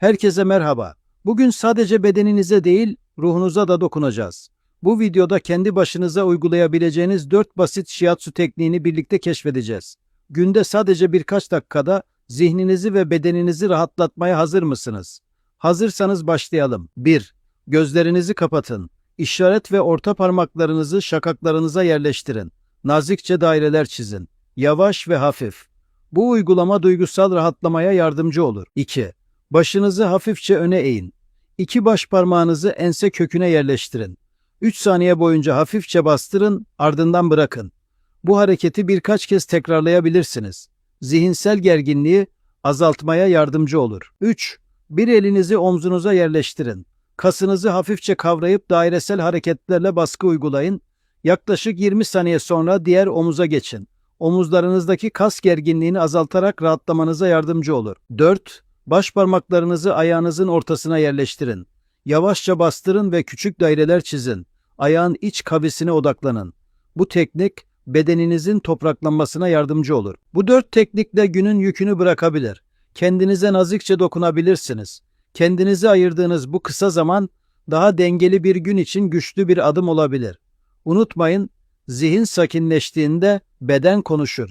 Herkese merhaba. Bugün sadece bedeninize değil, ruhunuza da dokunacağız. Bu videoda kendi başınıza uygulayabileceğiniz 4 basit shiatsu tekniğini birlikte keşfedeceğiz. Günde sadece birkaç dakikada zihninizi ve bedeninizi rahatlatmaya hazır mısınız? Hazırsanız başlayalım. 1. Gözlerinizi kapatın. İşaret ve orta parmaklarınızı şakaklarınıza yerleştirin. Nazikçe daireler çizin. Yavaş ve hafif. Bu uygulama duygusal rahatlamaya yardımcı olur. 2. Başınızı hafifçe öne eğin. İki baş parmağınızı ense köküne yerleştirin. 3 saniye boyunca hafifçe bastırın, ardından bırakın. Bu hareketi birkaç kez tekrarlayabilirsiniz. Zihinsel gerginliği azaltmaya yardımcı olur. 3. Bir elinizi omzunuza yerleştirin. Kasınızı hafifçe kavrayıp dairesel hareketlerle baskı uygulayın. Yaklaşık 20 saniye sonra diğer omuza geçin. Omuzlarınızdaki kas gerginliğini azaltarak rahatlamanıza yardımcı olur. 4. Baş parmaklarınızı ayağınızın ortasına yerleştirin. Yavaşça bastırın ve küçük daireler çizin. Ayağın iç kavisine odaklanın. Bu teknik bedeninizin topraklanmasına yardımcı olur. Bu dört teknikle günün yükünü bırakabilir. Kendinize nazikçe dokunabilirsiniz. Kendinize ayırdığınız bu kısa zaman daha dengeli bir gün için güçlü bir adım olabilir. Unutmayın, zihin sakinleştiğinde beden konuşur.